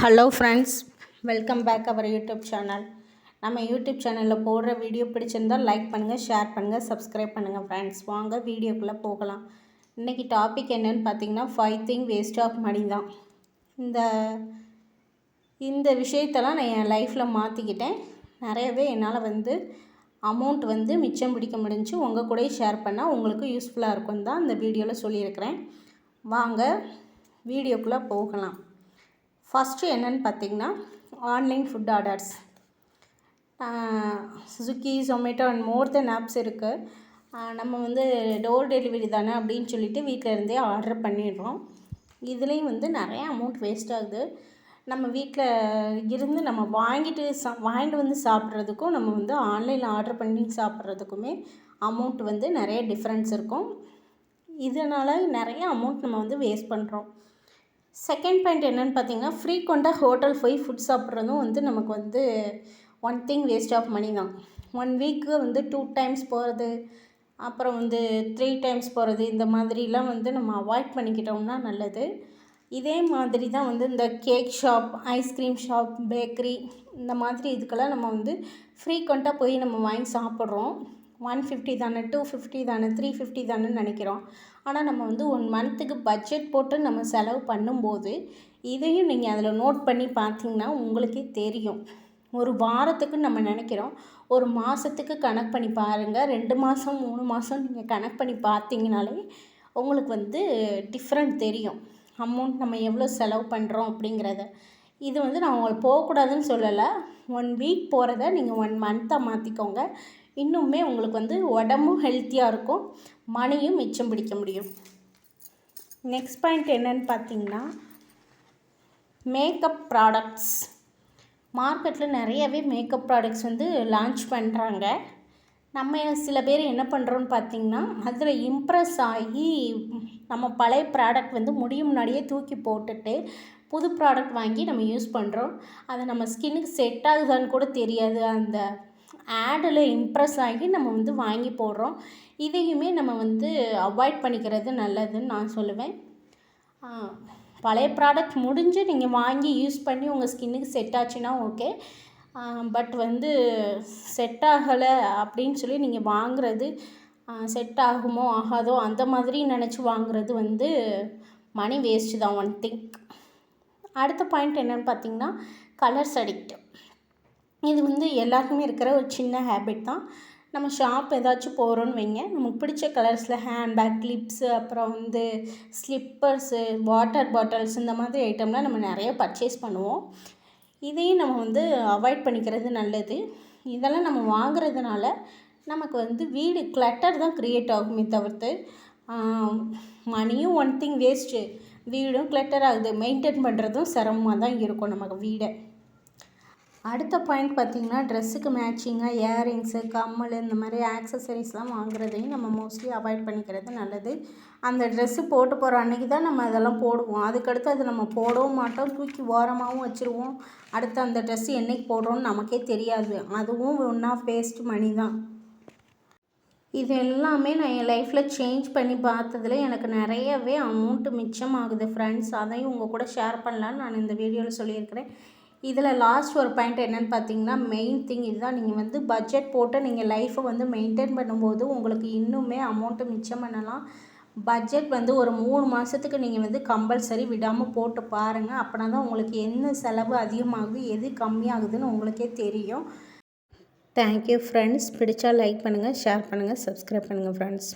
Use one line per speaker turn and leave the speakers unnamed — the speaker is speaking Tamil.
Hello friends welcome back our YouTube channel நம்ம யூடியூப் சேனலில் போடுற வீடியோ பிடிச்சிருந்தால் லைக் பண்ணுங்கள் ஷேர் பண்ணுங்கள் சப்ஸ்கிரைப் பண்ணுங்கள் ஃப்ரெண்ட்ஸ் வாங்க வீடியோக்குள்ளே போகலாம். இன்றைக்கி டாபிக் என்னென்னு பார்த்தீங்கன்னா five thing waste of money தான். இந்த இந்த விஷயத்தெல்லாம் நான் என் லைஃப்பில் மாற்றிக்கிட்டேன் நிறையவே என்னால் வந்து அமௌண்ட் வந்து மிச்சம் பிடிக்க முடிஞ்சு உங்கள் கூட ஷேர் பண்ணால் உங்களுக்கு யூஸ்ஃபுல்லாக இருக்கும் தான் இந்த வீடியோவில் சொல்லியிருக்கிறேன். வாங்க வீடியோக்குள்ளே போகலாம். ஃபஸ்ட்டு என்னென்னு பார்த்தீங்கன்னா online food orders Swiggy Zomato and more then apps இருக்குது நம்ம வந்து டோர் டெலிவரி தானே அப்படின்னு சொல்லிட்டு வீட்டில் இருந்தே ஆர்டர் பண்ணிடுறோம். இதுலேயும் வந்து நிறைய அமௌண்ட் வேஸ்ட் ஆகுது. நம்ம வீட்டில் இருந்து நம்ம வாங்கிட்டு சா வாங்கிட்டு வந்து சாப்பிட்றதுக்கும் நம்ம வந்து ஆன்லைனில் ஆர்டர் பண்ணி சாப்பிட்றதுக்குமே அமௌண்ட் வந்து நிறைய டிஃப்ரென்ஸ் இருக்கும். இதனால் நிறைய அமௌண்ட் நம்ம வந்து வேஸ்ட் பண்ணுறோம் செகண்ட் பாயிண்ட் என்னென்னு பார்த்தீங்கன்னா ஃப்ரீக்வெண்ட்டாக ஹோட்டல் போய் ஃபுட் சாப்பிட்றதும் வந்து நமக்கு வந்து one thing waste of money தான். ஒன் வீக்கு வந்து டூ டைம்ஸ் போகிறது அப்புறம் வந்து த்ரீ டைம்ஸ் போகிறது இந்த மாதிரிலாம் வந்து நம்ம அவாய்ட் பண்ணிக்கிட்டோம்னா நல்லது. இதே மாதிரி தான் வந்து இந்த cake shop ice cream shop bakery இந்த மாதிரி இதுக்கெல்லாம் நம்ம வந்து ஃப்ரீக்வெண்ட்டாக போய் நம்ம வாங்கி சாப்பிட்றோம். ஒன் ஃபிஃப்டி தானே டூ ஃபிஃப்டி தானே த்ரீ ஃபிஃப்டி தானே நினைக்கிறோம். ஆனால் நம்ம வந்து ஒன் மந்த்துக்கு பட்ஜெட் போட்டு நம்ம செலவு பண்ணும்போது இதையும் நீங்கள் அதில் நோட் பண்ணி பார்த்தீங்கன்னா உங்களுக்கே தெரியும். ஒரு வாரத்துக்கு நம்ம நினைக்கிறோம் ஒரு மாதத்துக்கு கணக்கு பண்ணி பாருங்கள் ரெண்டு மாதம் மூணு மாதம் நீங்கள் கணக்கு பண்ணி பார்த்தீங்கனாலே உங்களுக்கு வந்து டிஃப்ரெண்ட் தெரியும். அமௌண்ட் நம்ம எவ்வளோ செலவு பண்ணுறோம் அப்படிங்கிறத. இது வந்து நான் உங்களுக்கு போகக்கூடாதுன்னு சொல்லலை. ஒன் வீக் போகிறத நீங்கள் ஒன் மந்த்தாக மாற்றிக்கோங்க இன்னுமே உங்களுக்கு வந்து உடம்பும் ஹெல்த்தியாக இருக்கும். மணியும் மிச்சம் பிடிக்க முடியும். நெக்ஸ்ட் பாயிண்ட் என்னன்னு பார்த்தீங்கன்னா மேக்கப் ப்ராடக்ட்ஸ் மார்க்கெட்டில் நிறையவே மேக்கப் ப்ராடக்ட்ஸ் வந்து லான்ச் பண்ணுறாங்க நம்ம சில பேர் என்ன பண்ணுறோன்னு பார்த்தீங்கன்னா அதில் இம்ப்ரெஸ் ஆகி நம்ம பழைய ப்ராடக்ட் வந்து முடியும் முன்னாடியே தூக்கி போட்டுட்டு புது ப்ராடக்ட் வாங்கி நம்ம யூஸ் பண்ணுறோம் அது நம்ம ஸ்கின்னுக்கு செட் ஆகுதான்னு கூட தெரியாது. அந்த ஆடில் இம்ப்ரெஸ் ஆகி நம்ம வந்து வாங்கி போடுறோம். இதையுமே நம்ம வந்து அவாய்ட் பண்ணிக்கிறது நல்லதுன்னு நான் சொல்லுவேன். பழைய ப்ராடக்ட் முடிஞ்சு நீங்கள் வாங்கி யூஸ் பண்ணி உங்கள் ஸ்கின்னுக்கு செட் ஆச்சுன்னா ஓகே பட் வந்து செட் ஆகலை அப்படின்னு சொல்லி நீங்கள் வாங்குறது செட் ஆகுமோ ஆகாதோ அந்த மாதிரி நினச்சி வாங்குறது வந்து மணி வேஸ்ட்டு தான் ஒன் திங்க் அடுத்த பாயிண்ட் என்னென்னு பார்த்தீங்கன்னா கலர்ஸ் அடிக்ட் இது வந்து எல்லாருக்குமே இருக்கிற ஒரு சின்ன ஹேபிட் தான். நம்ம ஷாப் ஏதாச்சும் போகிறோன்னு வைங்க. நமக்கு பிடிச்ச கலர்ஸில் ஹேண்ட்பேக் கிளிப்ஸு அப்புறம் வந்து ஸ்லிப்பர்ஸு வாட்டர் பாட்டில்ஸ் இந்த மாதிரி ஐட்டம்லாம் நம்ம நிறைய பர்ச்சேஸ் பண்ணுவோம். இதையும் நம்ம வந்து அவாய்ட் பண்ணிக்கிறது நல்லது. இதெல்லாம் நம்ம வாங்குறதுனால நமக்கு வந்து வீடு கிளட்டர் தான் க்ரியேட் ஆகுமே தவிர்த்து மணியும் ஒன் திங் வேஸ்ட்டு வீடும் கிளட்டர் ஆகுது. மெயின்டைன் பண்ணுறதும் சிரமமாக தான் இருக்கும் நமக்கு வீடை. அடுத்த பாயிண்ட் பார்த்திங்கன்னா ட்ரெஸ்ஸுக்கு மேட்சிங்காக இயரிங்ஸு கம்மல் இந்த மாதிரி ஆக்சசரிஸ்லாம் வாங்குறதையும் நம்ம மோஸ்ட்லி அவாய்ட் பண்ணிக்கிறது நல்லது. அந்த ட்ரெஸ்ஸு போட்டு போகிற அன்றைக்கி தான் நம்ம அதெல்லாம் போடுவோம். அதுக்கடுத்து அது நம்ம போடவும் மாட்டோம். தூக்கி ஓரமாகவும் வச்சுருவோம். அடுத்து அந்த ட்ரெஸ்ஸு என்றைக்கு போடுறோன்னு நமக்கே தெரியாது. அதுவும் ஒன் ஆஃப் வேஸ்ட் மணி தான். இது எல்லாமே நான் என் லைஃப்பில் சேஞ்ச் பண்ணி பார்த்ததில் எனக்கு நிறையவே அமௌண்ட்டு மிச்சமாகுது ஃப்ரெண்ட்ஸ் அதையும் உங்கள் கூட ஷேர் பண்ணலான்னு நான் இந்த வீடியோவில் சொல்லியிருக்கிறேன். இதில் லாஸ்ட் ஒரு பாயிண்ட் என்னென்னு பார்த்தீங்கன்னா மெயின் திங் இதுதான். நீங்கள் வந்து பட்ஜெட் போட்டு நீங்கள் லைஃப்பை வந்து மெயின்டைன் பண்ணும்போது உங்களுக்கு இன்னுமே அமௌண்ட்டு மிச்சம் பண்ணலாம். பட்ஜெட் வந்து ஒரு மூணு மாதத்துக்கு நீங்கள் வந்து கம்பல்சரி விடாமல் போட்டு பாருங்கள் அப்படின்னா தான் உங்களுக்கு என்ன செலவு அதிகமாகுது எது கம்மியாகுதுன்னு உங்களுக்கே தெரியும். Thank you friends. பிடிச்சா லைக் பண்ணுங்கள் ஷேர் பண்ணுங்கள் சப்ஸ்கிரைப் பண்ணுங்கள் ஃப்ரெண்ட்ஸ்.